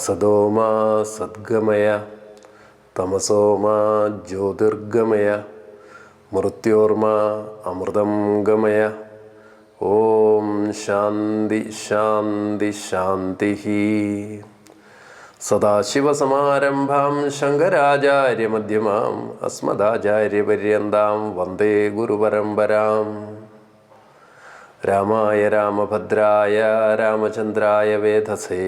അസതോമാ സദ്ഗമയ തമസോമാ ജ്യോതിർഗമയ മൃത്യോർമാ അമൃതം ഗമയ ഓം ശാന്തി ശാന്തി ശാന്തി സദാശിവസമാരംഭാം ശങ്കരാചാര്യമധ്യമാം അസ്മദാചാര്യപര്യന്താം വന്ദേ ഗുരുപരമ്പരാം രാമായ രാമഭദ്രായ രാമചന്ദ്രായ വേധസേ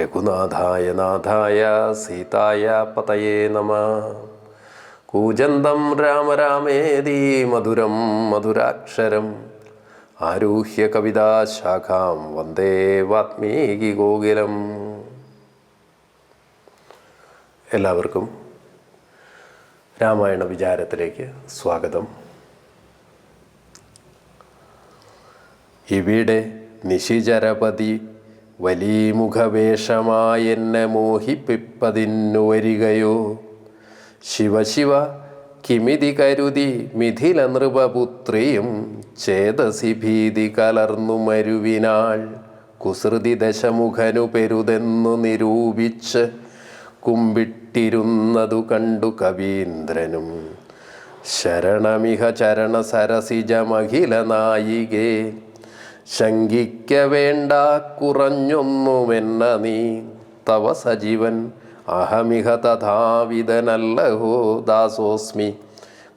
രഘുനാഥായ നാഥായ സീതായ പതയേ നമ. കൂജന്തം രാമ രാമേതി മധുരം മധുരാക്ഷരം. ആരൂഹ്യ കവിതാശാഖാം വന്ദേ വാത്മീകി ഗോകുലം. എല്ലാവർക്കും രാമായണ വിചാരത്തിലേക്ക് സ്വാഗതം. ഇവിടെ നിശിചരപതി വലിമുഖവേഷമായെന്നെ മോഹിപ്പിപ്പതിന്നു വരികയോ ശിവശിവ കിമിതി കരുതി മിഥില നൃപപുത്രിയും ചേതസി ഭീതി കലർന്നു മരുവിനാൾ കുസൃതി ദശമുഖനു പെരുതെന്നു നിരൂപിച്ച് കുമ്പിട്ടിരുന്നതു കണ്ടു കവീന്ദ്രനും. ശരണമിഹ ചരണ സരസിജമഖില നായികേ ശങ്കിക്ക വേണ്ട കുറഞ്ഞൊന്നുമെന്ന നീ. തവ സജീവൻ അഹമിഹ തഥാവിധനല്ലഹോ ദാസോസ്മി.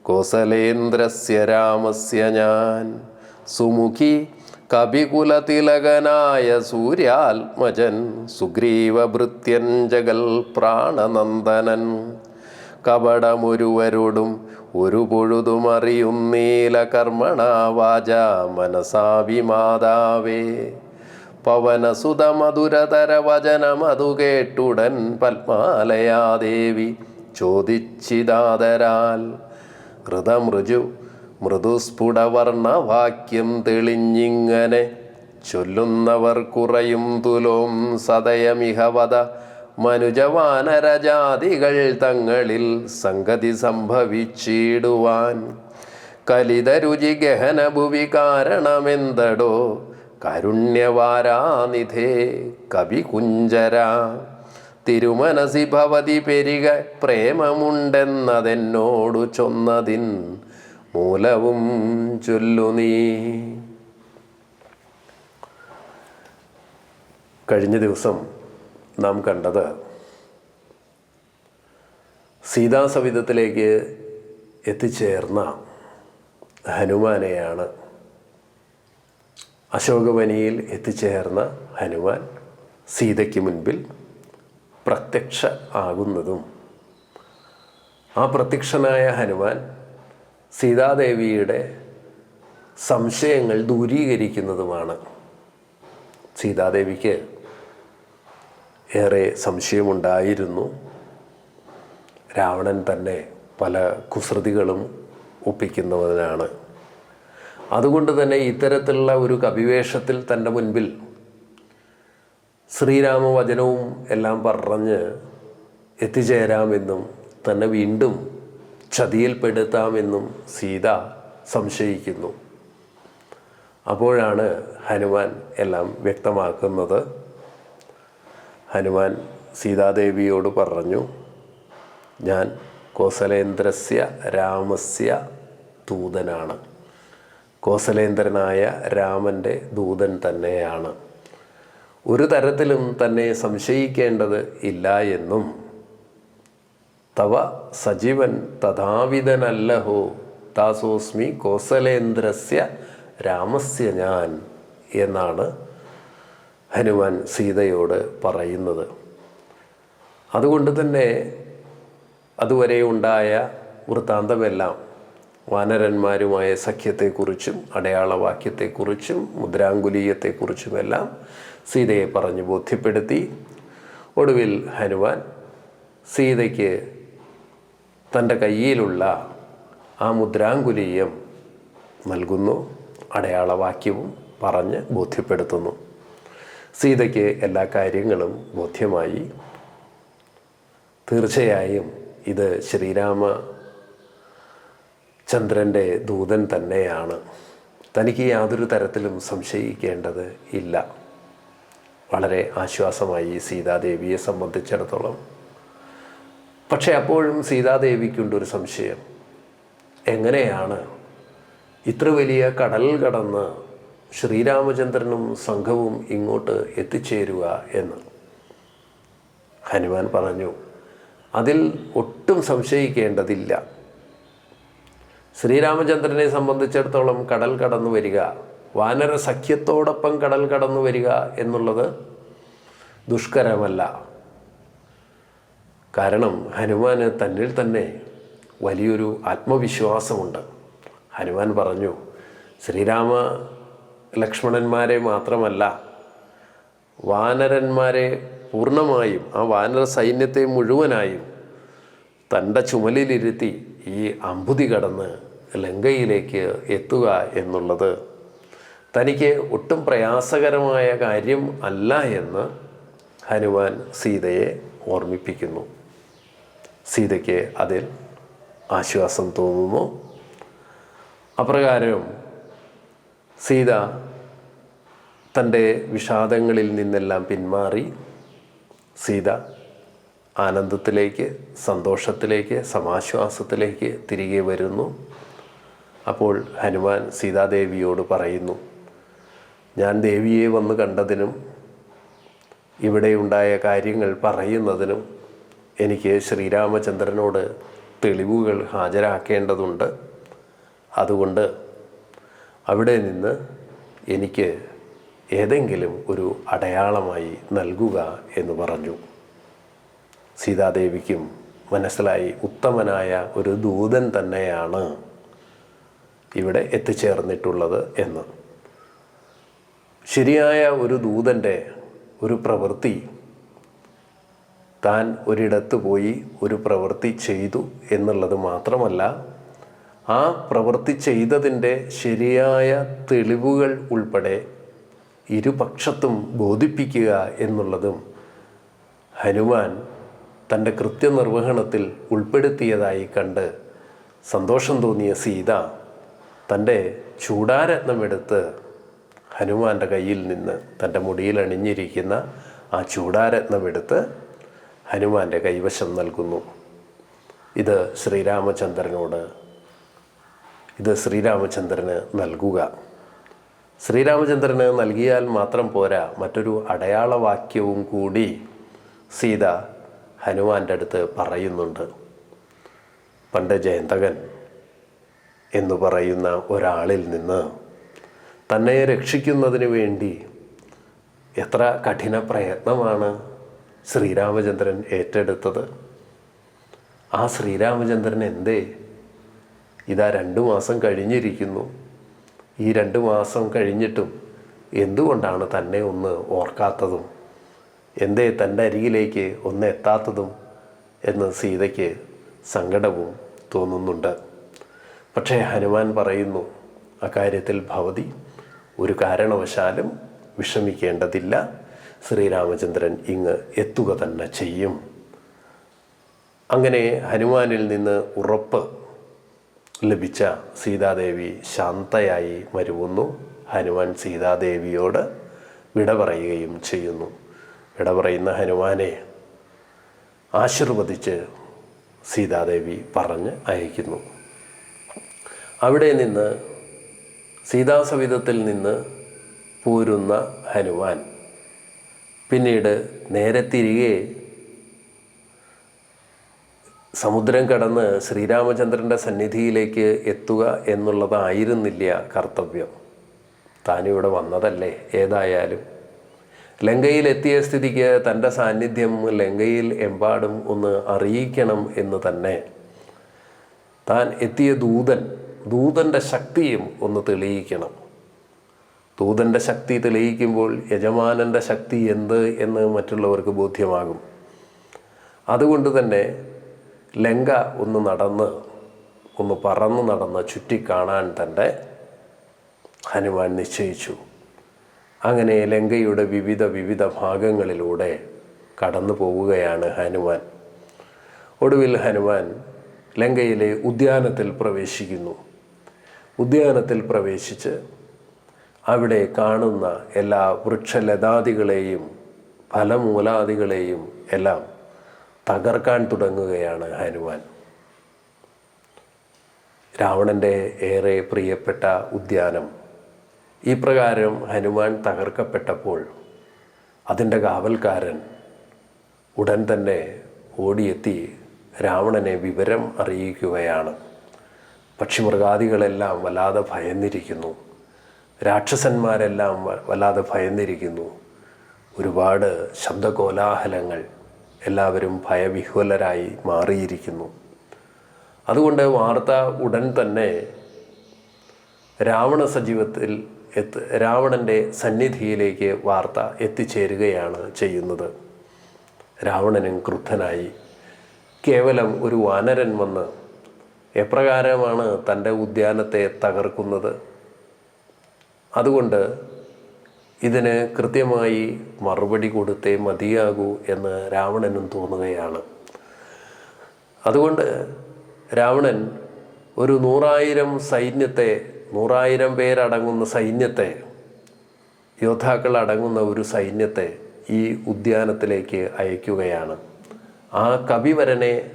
കോസലേന്ദ്രസ്യ രാമസ്യ ഞാൻ. സുമുഖി കപികുലതിലകനായ സൂര്യാത്മജൻ സുഗ്രീവഭൃത്യൻ ജഗൽ പ്രാണനന്ദനൻ കപടമൊരുവരോടും ഒരു പൊഴുതും അറിയുന്നീല കർമ്മണ വാച മനസാഭിമാതാവേ പവനസുത മധുരതര വചനമതു കേട്ടുടൻ പത്മാലയാദേവി ചോദിച്ചിതാതരാൽ. ഹൃതമൃജു മൃദുസ്ഫുടവർണവാക്യം തെളിഞ്ഞിങ്ങനെ ചൊല്ലുന്നവർ കുറയും തുലോം സദയമിഹവത മനുജവാനരജാതികൾ തങ്ങളിൽ സംഗതി സംഭവിച്ചിടുവാൻ. കലിതരുചി ഗഹന ഭുവി കാരണമെന്തടോ? കാരുണ്യവാരാനിധേ കവി കുഞ്ചര തിരുമനസി ഭവതി പെരിക പ്രേമമുണ്ടെന്നതെന്നോടു ചൊന്നതിൻ മൂലവും ചൊല്ലു നീ കഴിഞ്ഞ ദിവസം നാം കണ്ടത്. സീതാസവിധത്തിലേക്ക് എത്തിച്ചേർന്ന ഹനുമാനെയാണ്. അശോകവനിയിൽ എത്തിച്ചേർന്ന ഹനുമാൻ സീതയ്ക്ക് മുൻപിൽ പ്രത്യക്ഷ ആകുന്നതും ആ പ്രത്യക്ഷനായ ഹനുമാൻ സീതാദേവിയുടെ സംശയങ്ങൾ ദൂരീകരിക്കുന്നതുമാണ്. സീതാദേവിക്ക് ഏറെ സംശയമുണ്ടായിരുന്നു. രാവണൻ തന്നെ പല കുസൃതികളും ഒപ്പിക്കുന്നവനാണ്. അതുകൊണ്ട് തന്നെ ഇത്തരത്തിലുള്ള ഒരു കവിവേഷത്തിൽ തന്റെ മുൻപിൽ ശ്രീരാമവചനവും എല്ലാം പറഞ്ഞ് എത്തിച്ചേരാമെന്നും തന്നെ വീണ്ടും ചതിയിൽപ്പെടുത്താമെന്നും സീത സംശയിക്കുന്നു. അപ്പോഴാണ് ഹനുമാൻ എല്ലാം വ്യക്തമാക്കുന്നത്. ഹനുമാൻ സീതാദേവിയോട് പറഞ്ഞു ഞാൻ കോസലേന്ദ്രസ്യ രാമസ്യ ദൂതനാണ്. കോസലേന്ദ്രനായ രാമന്റെ ദൂതൻ തന്നെയാണ്. ഒരു തരത്തിലും തന്നെ സംശയിക്കേണ്ടത് ഇല്ല എന്നും. തവ സജീവൻ തഥാവിധനല്ലഹോ. ദാസോസ്മി കോസലേന്ദ്രസ്യ രാമസ്യ ഞാൻ എന്നാണ് ഹനുമാൻ സീതയോട് പറയുന്നത്. അതുകൊണ്ട് തന്നെ അതുവരെ ഉണ്ടായ വൃത്താന്തമെല്ലാം വാനരന്മാരുമായ സഖ്യത്തെക്കുറിച്ചും അടയാളവാക്യത്തെക്കുറിച്ചും മുദ്രാങ്കുലീയത്തെക്കുറിച്ചുമെല്ലാം സീതയെ പറഞ്ഞ് ബോധ്യപ്പെടുത്തി. ഒടുവിൽ ഹനുമാൻ സീതയ്ക്ക് തന്റെ കയ്യിലുള്ള ആ മുദ്രാങ്കുലീയം നൽകുന്നു അടയാളവാക്യവും പറഞ്ഞ് ബോധ്യപ്പെടുത്തുന്നു. സീതയ്ക്ക് എല്ലാ കാര്യങ്ങളും ബോധ്യമായി. തീർച്ചയായും ഇത് ശ്രീരാമ ചന്ദ്രന്റെ ദൂതൻ തന്നെയാണ്. തനിക്ക് യാതൊരു തരത്തിലും സംശയിക്കേണ്ടത് ഇല്ല. വളരെ ആശ്വാസമായി സീതാദേവിയെ സംബന്ധിച്ചിടത്തോളം. പക്ഷെ അപ്പോഴും സീതാദേവിക്കുണ്ടൊരു സംശയം. എങ്ങനെയാണ് ഇത്ര വലിയ കടൽ കടന്ന് ശ്രീരാമചന്ദ്രനും സംഘവും ഇങ്ങോട്ട് എത്തിച്ചേരുക എന്ന്. ഹനുമാൻ പറഞ്ഞു അതിൽ ഒട്ടും സംശയിക്കേണ്ടതില്ല. ശ്രീരാമചന്ദ്രനെ സംബന്ധിച്ചിടത്തോളം കടൽ കടന്നു വരിക വാനര സഖ്യത്തോടൊപ്പം കടൽ കടന്നു വരിക എന്നുള്ളത് ദുഷ്കരമല്ല. കാരണം ഹനുമാന് തന്നിൽ തന്നെ വലിയൊരു ആത്മവിശ്വാസമുണ്ട്. ഹനുമാൻ പറഞ്ഞു ശ്രീരാമ ലക്ഷ്മണന്മാരെ മാത്രമല്ല വാനരന്മാരെ പൂർണമായും ആ വാനര സൈന്യത്തെ മുഴുവനായും തന്റെ ചുമലിലിരുത്തി ഈ അമ്പുതി കടന്ന് ലങ്കയിലേക്ക് എത്തുക എന്നുള്ളത് തനിക്ക് ഒട്ടും പ്രയാസകരമായ കാര്യം അല്ല എന്ന് ഹനുമാൻ സീതയെ ഓർമ്മിപ്പിക്കുന്നു. സീതയ്ക്ക് അതിൽ ആശ്വാസം തോന്നുന്നു. അപ്രകാരം സീത തന്റെ വിഷാദങ്ങളിൽ നിന്നെല്ലാം പിന്മാറി സീത ആനന്ദത്തിലേക്ക് സന്തോഷത്തിലേക്ക് സമാശ്വാസത്തിലേക്ക് തിരികെ വരുന്നു. അപ്പോൾ ഹനുമാൻ സീതാദേവിയോട് പറയുന്നു ഞാൻ ദേവിയെ വന്ന് കണ്ടതിനും ഇവിടെ ഉണ്ടായ കാര്യങ്ങൾ പറയുന്നതിനും എനിക്ക് ശ്രീരാമചന്ദ്രനോട് തെളിവുകൾ ഹാജരാക്കേണ്ടതുണ്ട്. അതുകൊണ്ട് അവിടെ നിന്ന് എനിക്ക് ഏതെങ്കിലും ഒരു അടയാളമായി നൽകുക എന്ന് പറഞ്ഞു. സീതാദേവിക്കും മനസ്സിലായി ഉത്തമനായ ഒരു ദൂതൻ തന്നെയാണ് ഇവിടെ എത്തിച്ചേർന്നിട്ടുള്ളത് എന്ന്. ശരിയായ ഒരു ദൂതന്റെ ഒരു പ്രവൃത്തി താൻ ഒരിടത്ത് പോയി ഒരു പ്രവൃത്തി ചെയ്തു എന്നുള്ളത് മാത്രമല്ല ആ പ്രവൃത്തി ചെയ്തതിന്റെ ശരിയായ തെളിവുകൾ ഉൾപ്പെടെ ഇരുപക്ഷത്തും ബോധിപ്പിക്കുക എന്നുള്ളതും ഹനുമാൻ തന്റെ കൃത്യനിർവഹണത്തിൽ ഉൾപ്പെടുത്തിയതായി കണ്ട് സന്തോഷം തോന്നിയ സീത തന്റെ ചൂടാരത്നമെടുത്ത് ഹനുമാന്റെ കയ്യിൽ നിന്ന് തന്റെ മുടിയിൽ അണിഞ്ഞിരിക്കുന്ന ആ ചൂടാരത്നമെടുത്ത് ഹനുമാന്റെ കൈവശം നൽകുന്നു. ഇത് ശ്രീരാമചന്ദ്രനോട് ഇത് ശ്രീരാമചന്ദ്രന് നൽകുക. ശ്രീരാമചന്ദ്രന് നൽകിയാൽ മാത്രം പോരാ മറ്റൊരു അടയാളവാക്യവും കൂടി സീത ഹനുമാന്റെ അടുത്ത് പറയുന്നുണ്ട്. പണ്ട് ജയന്തകൻ എന്ന് പറയുന്ന ഒരാളിൽ നിന്ന് തന്നെ രക്ഷിക്കുന്നതിന് വേണ്ടി എത്ര കഠിന പ്രയത്നമാണ് ശ്രീരാമചന്ദ്രൻ ഏറ്റെടുത്തത്. ആ ശ്രീരാമചന്ദ്രൻ എന്തേ? ഇതാ രണ്ടു മാസം കഴിഞ്ഞിരിക്കുന്നു. ഈ രണ്ട് മാസം കഴിഞ്ഞിട്ടും എന്തുകൊണ്ടാണ് തന്നെ ഒന്ന് ഓർക്കാത്തതും? എന്തേ തന്റെ അരികിലേക്ക് ഒന്ന് എത്താത്തതും? എന്ന് സീതയ്ക്ക് സങ്കടവും തോന്നുന്നുണ്ട്. പക്ഷേ ഹനുമാൻ പറയുന്നു അക്കാര്യത്തിൽ ഭവതി ഒരു കാരണവശാലും വിഷമിക്കേണ്ടതില്ല. ശ്രീരാമചന്ദ്രൻ ഇങ്ങ് എത്തുക തന്നെ ചെയ്യും. അങ്ങനെ ഹനുമാനിൽ നിന്ന് ഉറപ്പ് ലഭിച്ച സീതാദേവി ശാന്തയായി മരുവുന്നു. ഹനുമാൻ സീതാദേവിയോട് വിട പറയുകയും ചെയ്യുന്നു. വിട പറയുന്ന ഹനുമാനെ ആശീർവദിച്ച് സീതാദേവി പറഞ്ഞ് അയക്കുന്നു. അവിടെ നിന്ന് സീതാസവിധത്തിൽ നിന്ന് പോരുന്ന ഹനുമാൻ പിന്നീട് നേരെ തിരികെ സമുദ്രം കടന്ന് ശ്രീരാമചന്ദ്രന്റെ സന്നിധിയിലേക്ക് എത്തുക എന്നുള്ളതായിരുന്നില്ല കർത്തവ്യം. താനിവിടെ വന്നതല്ലേ? ഏതായാലും. ലങ്കയിൽ എത്തിയ സ്ഥിതിക്ക് തന്റെ സാന്നിധ്യം ലങ്കയിൽ എമ്പാടും ഒന്ന് അറിയിക്കണം എന്ന് തന്നെ. താൻ എത്തിയ ദൂതൻ ദൂതന്റെ ശക്തിയും ഒന്ന് തെളിയിക്കണം. ദൂതന്റെ ശക്തി തെളിയിക്കുമ്പോൾ യജമാനന്റെ ശക്തി എന്ത് എന്ന് മറ്റുള്ളവർക്ക് ബോധ്യമാകും. അതുകൊണ്ട് തന്നെ ലങ്ക ഒന്ന് നടന്ന് ഒന്ന് പറന്ന് നടന്ന് ചുറ്റിക്കാണാൻ തന്റെ ഹനുമാൻ നിശ്ചയിച്ചു. അങ്ങനെ ലങ്കയുടെ വിവിധ വിവിധ ഭാഗങ്ങളിലൂടെ കടന്നു പോവുകയാണ് ഹനുമാൻ. ഒടുവിൽ ഹനുമാൻ ലങ്കയിലെ ഉദ്യാനത്തിൽ പ്രവേശിക്കുന്നു. ഉദ്യാനത്തിൽ പ്രവേശിച്ച് അവിടെ കാണുന്ന എല്ലാ വൃക്ഷലതാദികളെയും ഫലമൂലാദികളെയും എല്ലാം തകർക്കാൻ തുടങ്ങുകയാണ് ഹനുമാൻ. രാവണന്റെ ഏറെ പ്രിയപ്പെട്ട ഉദ്യാനം. ഈ പ്രകാരം ഹനുമാൻ തകർക്കപ്പെട്ടപ്പോൾ അതിന്റെ കാവൽക്കാരൻ ഉടൻ തന്നെ ഓടിയെത്തി രാവണനെ വിവരം അറിയിക്കുകയാണ്. പക്ഷിമൃഗാദികളെല്ലാം വല്ലാതെ ഭയന്നിരിക്കുന്നു. രാക്ഷസന്മാരെല്ലാം വല്ലാതെ ഭയന്നിരിക്കുന്നു. ഒരുപാട് ശബ്ദകോലാഹലങ്ങൾ എല്ലാവരും ഭയവിഹ്വലരായി മാറിയിരിക്കുന്നു. അതുകൊണ്ട് വാർത്ത ഉടൻ തന്നെ രാവണ സജീവത്തിൽ എത്ത് രാവണന്റെ സന്നിധിയിലേക്ക് വാർത്ത എത്തിച്ചേരുകയാണ് ചെയ്യുന്നത്. രാവണനും ക്രുദ്ധനായി. കേവലം ഒരു വാനരൻ വന്ന് എപ്രകാരമാണ് തന്റെ ഉദ്യാനത്തെ തകർക്കുന്നത്? അതുകൊണ്ട് ഇതിന് കൃത്യമായി മറുപടി കൊടുത്തേ മതിയാകൂ എന്ന് രാവണനും തോന്നുകയാണ്. അതുകൊണ്ട് രാവണൻ ഒരു നൂറായിരം സൈന്യത്തെ നൂറായിരം പേരടങ്ങുന്ന സൈന്യത്തെ യോദ്ധാക്കൾ അടങ്ങുന്ന ഒരു സൈന്യത്തെ ഈ ഉദ്യാനത്തിലേക്ക് അയക്കുകയാണ്. ആ കവിവരനെ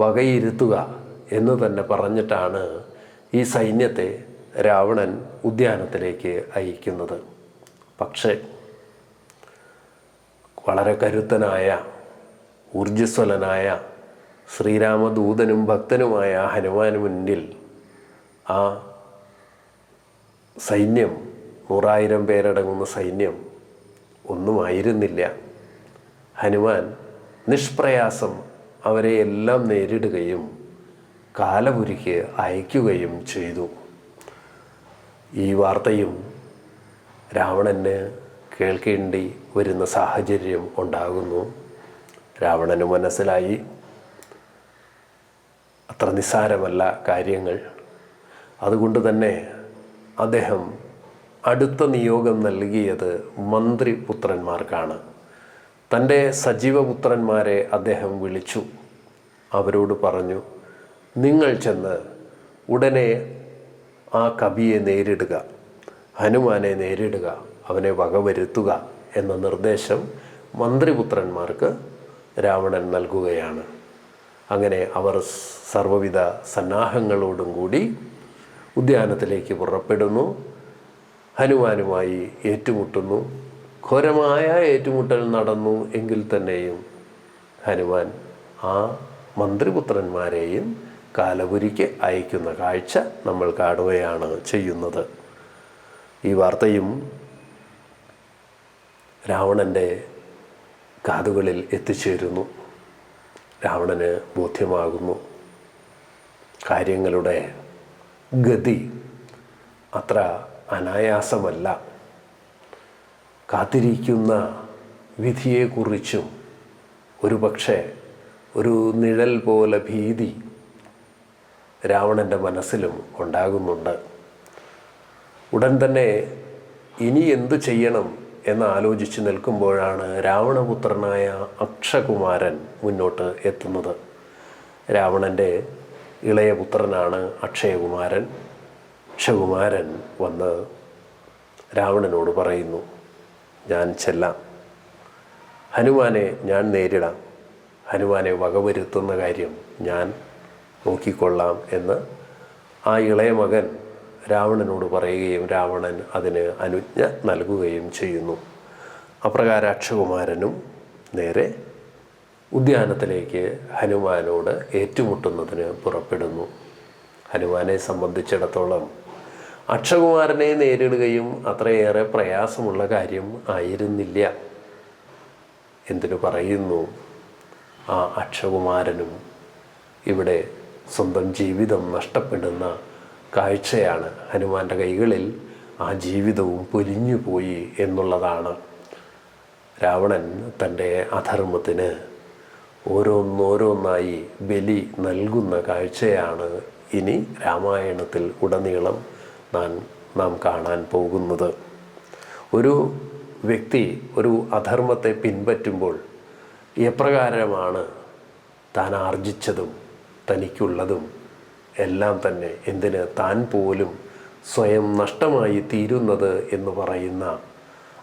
വകയിരുത്തുക എന്ന് തന്നെ പറഞ്ഞിട്ടാണ് ഈ സൈന്യത്തെ രാവണൻ ഉദ്യാനത്തിലേക്ക് അയക്കുന്നത്. പക്ഷേ വളരെ കരുത്തനായ ഊർജസ്വലനായ ശ്രീരാമദൂതനും ഭക്തനുമായ ഹനുമാന് മുന്നിൽ ആ സൈന്യം നൂറായിരം പേരടങ്ങുന്ന സൈന്യം ഒന്നുമായിരുന്നില്ല. ഹനുമാൻ നിഷ്പ്രയാസം അവരെ എല്ലാം നേരിടുകയും കാലപുരിക്ക് അയക്കുകയും ചെയ്തു. ഈ വാർത്തയും രാവണന് കേൾക്കേണ്ടി വരുന്ന സാഹചര്യം ഉണ്ടാകുന്നു. രാവണന് മനസ്സിലായി. അത്ര നിസ്സാരമല്ല കാര്യങ്ങൾ. അതുകൊണ്ട് തന്നെ അദ്ദേഹം അടുത്ത നിയോഗം നൽകിയത് മന്ത്രിപുത്രന്മാർക്കാണ്. തന്റെ സജീവപുത്രന്മാരെ അദ്ദേഹം വിളിച്ചു. അവരോട് പറഞ്ഞു നിങ്ങൾ ചെന്ന് ഉടനെ ആ കവിയെ നേരിടുക. ഹനുമാനെ നേരിടുക അവനെ വകവരുത്തുക എന്ന നിർദ്ദേശം മന്ത്രിപുത്രന്മാർക്ക് രാവണൻ നൽകുകയാണ്. അങ്ങനെ അവർ സർവവിധ സന്നാഹങ്ങളോടും കൂടി ഉദ്യാനത്തിലേക്ക് പുറപ്പെടുന്നു ഹനുമാനുമായി ഏറ്റുമുട്ടുന്നു. ഘോരമായ ഏറ്റുമുട്ടൽ നടന്നു എങ്കിൽ തന്നെയും ഹനുമാൻ ആ മന്ത്രിപുത്രന്മാരെയും കാലപുരിക്ക് അയക്കുന്ന കാഴ്ച നമ്മൾ കാണുകയാണ് ചെയ്യുന്നത്. ഈ വാർത്തയും രാവണന്റെ കാതുകളിൽ എത്തിച്ചേരുന്നു. രാവണന് ബോധ്യമാകുന്നു കാര്യങ്ങളുടെ ഗതി അത്ര അനായാസമല്ല. കാത്തിരിക്കുന്ന വിധിയെക്കുറിച്ചും ഒരു പക്ഷേ ഒരു നിഴൽ പോലെ ഭീതി രാവണന്റെ മനസ്സിലും ഉണ്ടാകുന്നുണ്ട്. ഉടൻ തന്നെ ഇനി എന്തു ചെയ്യണം എന്ന് ആലോചിച്ച് നിൽക്കുമ്പോഴാണ് രാവണപുത്രനായ അക്ഷകുമാരൻ മുന്നോട്ട് എത്തുന്നത്. രാവണന്റെ ഇളയ പുത്രനാണ് അക്ഷയകുമാരൻ. അക്ഷകുമാരൻ വന്ന് രാവണനോട് പറയുന്നു ഞാൻ ചെല്ലാം. ഹനുമാനെ ഞാൻ നേരിടാം. ഹനുമാനെ വകവരുത്തുന്ന കാര്യം ഞാൻ നോക്കിക്കൊള്ളാം എന്ന് ആ ഇളയ മകൻ രാവണനോട് പറയുകയും രാവണൻ അതിന് അനുജ്ഞ നൽകുകയും ചെയ്യുന്നു. അപ്രകാരം അക്ഷകുമാരനും നേരെ ഉദ്യാനത്തിലേക്ക് ഹനുമാനോട് ഏറ്റുമുട്ടുന്നതിന് പുറപ്പെടുന്നു. ഹനുമാനെ സംബന്ധിച്ചിടത്തോളം അക്ഷകുമാരനെ നേരിടുകയും അത്രയേറെ പ്രയാസമുള്ള കാര്യം ആയിരുന്നില്ല. എന്തിനു പറയുന്നു? ആ അക്ഷകുമാരനും ഇവിടെ സ്വന്തം ജീവിതം നഷ്ടപ്പെടുന്ന കാഴ്ചയാണ് ഹനുമാന്റെ കൈകളിൽ ആ ജീവിതവും പൊലിഞ്ഞു പോയി എന്നുള്ളതാണ്. രാവണൻ തന്റെ അധർമ്മത്തിന് ഓരോന്നോരോന്നായി ബലി നൽകുന്ന കാഴ്ചയാണ് ഇനി രാമായണത്തിൽ ഉടനീളം നാം നാം കാണാൻ പോകുന്നത്. ഒരു വ്യക്തി ഒരു അധർമ്മത്തെ പിൻപറ്റുമ്പോൾ എപ്രകാരമാണ് താൻ ആർജിച്ചതും തനിക്കുള്ളതും? എല്ലാം തന്നെ എന്തിന് താൻ പോലും സ്വയം നഷ്ടമായി തീരുന്നത് എന്ന് പറയുന്ന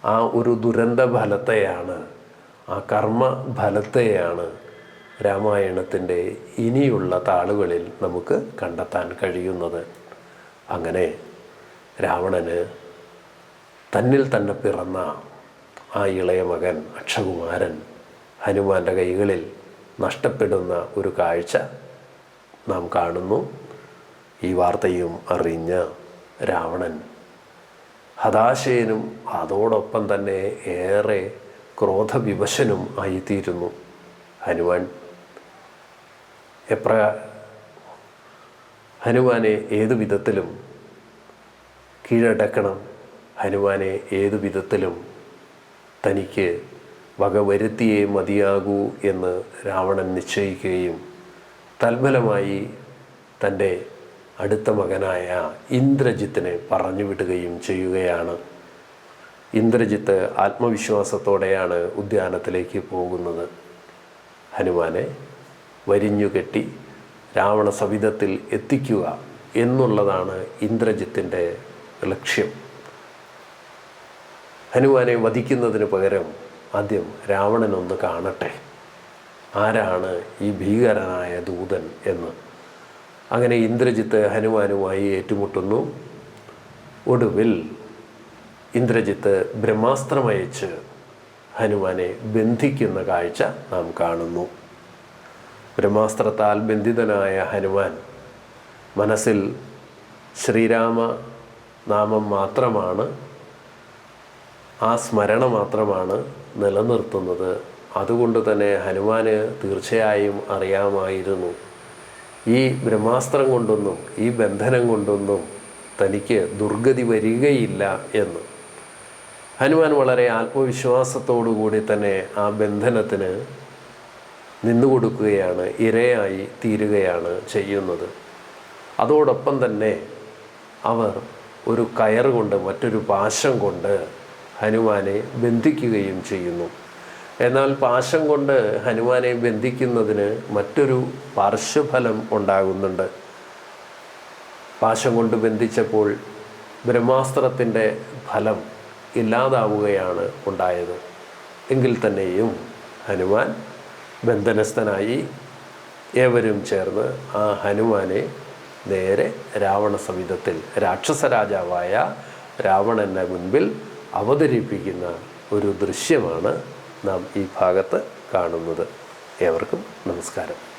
ആ ഒരു ദുരന്ത ഫലത്തെയാണ് ആ കർമ്മ ഫലത്തെയാണ് രാമായണത്തിന്റെ ഇനിയുള്ള താളുകളിൽ നമുക്ക് കണ്ടെത്താൻ കഴിയുന്നത്. അങ്ങനെ രാവണന് തന്നിൽ തന്നെ പിറന്ന ആ ഇളയ മകൻ അക്ഷകുമാരൻ ഹനുമാന്റെ കൈകളിൽ നഷ്ടപ്പെടുന്ന ഒരു കാഴ്ച നാം കാണുന്നു. ഈ വാർത്തയും അറിഞ്ഞ രാവണൻ ഹതാശയനും അതോടൊപ്പം തന്നെ ഏറെ ക്രോധവിവശനും ആയിത്തീരുന്നു. ഹനുമാൻ എപ്ര ഹനുമാനെ ഏതു വിധത്തിലും കീഴടക്കണം. ഹനുമാനെ ഏതു വിധത്തിലും തനിക്ക് വകവരുത്തിയേ മതിയാകൂ എന്ന് രാവണൻ നിശ്ചയിക്കുകയും തൽഫലമായി തന്റെ അടുത്ത മകനായ ഇന്ദ്രജിത്തിനെ പറഞ്ഞു വിടുകയും ചെയ്യുകയാണ്. ഇന്ദ്രജിത്ത് ആത്മവിശ്വാസത്തോടെയാണ് ഉദ്യാനത്തിലേക്ക് പോകുന്നത്. ഹനുമാനെ വരിഞ്ഞുകെട്ടി രാവണ സവിധത്തിൽ എത്തിക്കുക എന്നുള്ളതാണ് ഇന്ദ്രജിത്തിന്റെ ലക്ഷ്യം. ഹനുമാനെ വധിക്കുന്നതിന് പകരം ആദ്യം രാവണനൊന്ന് കാണട്ടെ. ആരാണ് ഈ ഭീകരനായ ദൂതൻ എന്ന്. അങ്ങനെ ഇന്ദ്രജിത്ത് ഹനുമാനുമായി ഏറ്റുമുട്ടുന്നു. ഒടുവിൽ ഇന്ദ്രജിത്ത് ബ്രഹ്മാസ്ത്രമയച്ച് ഹനുമാനെ ബന്ധിക്കുന്ന കാഴ്ച നാം കാണുന്നു. ബ്രഹ്മാസ്ത്രത്താൽ ബന്ധിതനായ ഹനുമാൻ മനസ്സിൽ ശ്രീരാമ നാമം മാത്രമാണ് ആ സ്മരണ മാത്രമാണ് നിലനിർത്തുന്നത് അതുകൊണ്ട് തന്നെ ഹനുമാന് തീർച്ചയായും അറിയാമായിരുന്നു. ഈ ബ്രഹ്മാസ്ത്രം കൊണ്ടൊന്നും ഈ ബന്ധനം കൊണ്ടൊന്നും തനിക്ക് ദുർഗതി വരികയില്ല എന്ന്. ഹനുമാൻ വളരെ ആത്മവിശ്വാസത്തോടു കൂടി തന്നെ ആ ബന്ധനത്തിന് നിന്നുകൊടുക്കുകയാണ് ഇരയായി തീരുകയാണ് ചെയ്യുന്നത്. അതോടൊപ്പം തന്നെ അവർ ഒരു കയർ കൊണ്ട് മറ്റൊരു പാശം കൊണ്ട് ഹനുമാനെ ബന്ധിക്കുകയും ചെയ്യുന്നു. എന്നാൽ പാശം കൊണ്ട് ഹനുമാനെ ബന്ധിക്കുന്നതിന് മറ്റൊരു പാർശ്വഫലം ഉണ്ടാകുന്നുണ്ട്. പാശം കൊണ്ട് ബന്ധിച്ചപ്പോൾ ബ്രഹ്മാസ്ത്രത്തിന്റെ ഫലം ഇല്ലാതാവുകയാണ് ഉണ്ടായത്. എങ്കിൽ തന്നെയും ഹനുമാൻ ബന്ധനസ്ഥനായി ഏവരും ചേർന്ന് ആ ഹനുമാനെ നേരെ രാവണ സവിധത്തിൽ രാക്ഷസ രാജാവായ രാവണന്റെ മുൻപിൽ അവതരിപ്പിക്കുന്ന ഒരു ദൃശ്യമാണ് നാം ഈ ഭാഗത്ത് കാണുന്നത്. ഏവർക്കും നമസ്കാരം.